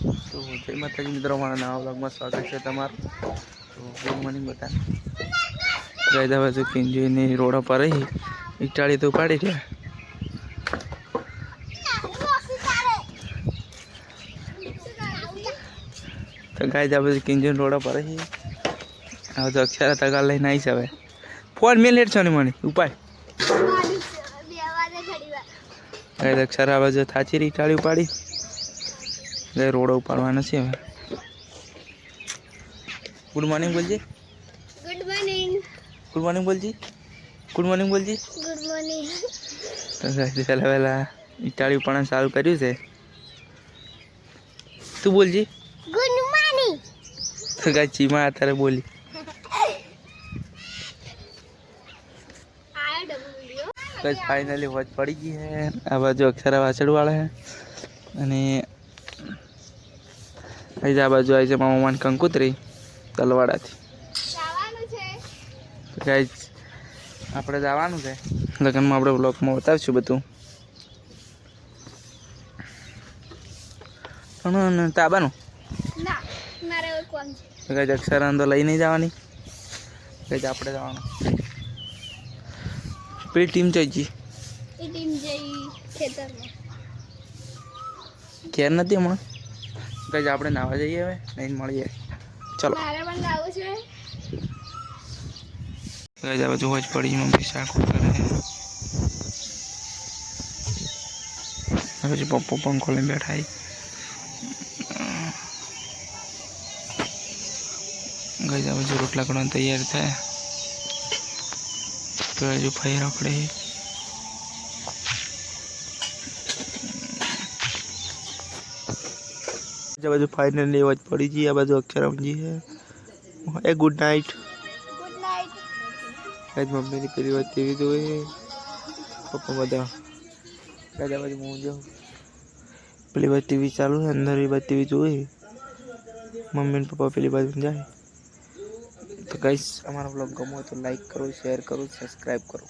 તો જય માતાજી મિત્રો મારા નવા બ્લોગમાં સ્વાગત છે તમારું. તો ગુડ મોર્નિંગ બધા ગાયદા બાજુ પિંજોઈને રોડ પર રહી ઇટાળી તો પાડી રહ્યા તો ગાયદા પછી કિંજન રોડ પર રહી હવે તો અક્ષરા તગાર લઈને આવી હવે. ફોન મેં લેટ છો ને મને? ઉપાય ગાય અક્ષરા બાજુ થાચી રીટાળી ઉપાડી. ગાય રોડ ઉપાડવા નથી હવે. ગુડ મોર્નિંગ બોલજી. ગુડ મોર્નિંગ ગુડ મોર્નિંગ બોલજી. ગુડ મોર્નિંગ બોલજી. ગુડ મોર્નિંગ તો ગાય પહેલાં પહેલાં ઇટાળી પણ સારું કર્યું છે. તું બોલજી. ગુડ મોર્નિંગ તો કાંઈ ચીમા અત્યારે બોલી. બસ ફાઇનલી વોચ પડી ગઈ હે આ બાજુ અક્ષરા વાછડવાળા હે અને અહીં આ બાજુ આવી છે મામા માન કંકુતરી તલવાડાથી. ગાઈઝ આપણે જવાનું છે. લગ્નમાં આપણે બ્લોગમાં બતાવીશું બધું. પણ તાબાનું? મારે ગાઈઝ અક્ષરા તો લઈ નહીં જવાની. ગાઈઝ આપણે જવાનું. પેલી ટીમ ટીમ જઈ ખેતરમાં. ઘેર નથી હમણાં? કઈ આપણે નાવા જઈએ હવે? નહીં મળીએ. ચલો. કઈ આ બાજુ જ પડી મમ્મી શાક કરે પછી પપ્પો પંખો લઈને બેઠા ગઈ આ બાજુ રોટલા કરવાની તૈયાર થાય. તો હજુ ફઈ રખડે આ બાજુ ફાઇનલી અવાજ પડી ગઈ આ બાજુ અક્ષરમજી છે. એ ગુડ નાઇટ ગુડ નાઇટ આજ મમ્મીની પેલી વાત ટીવી જોઈ પપ્પા બધા દાદા બાજુ હું જાઉં પેલી બાજુ ટીવી ચાલુ છે અંદર એ બાજુ ટીવી જોઈ મમ્મી ને પપ્પા પેલી બાજુ જાય. તો ગાઈસ અમારો બ્લોગ ગમો હોય તો લાઈક કરો શેર કરો સબસ્ક્રાઈબ કરો.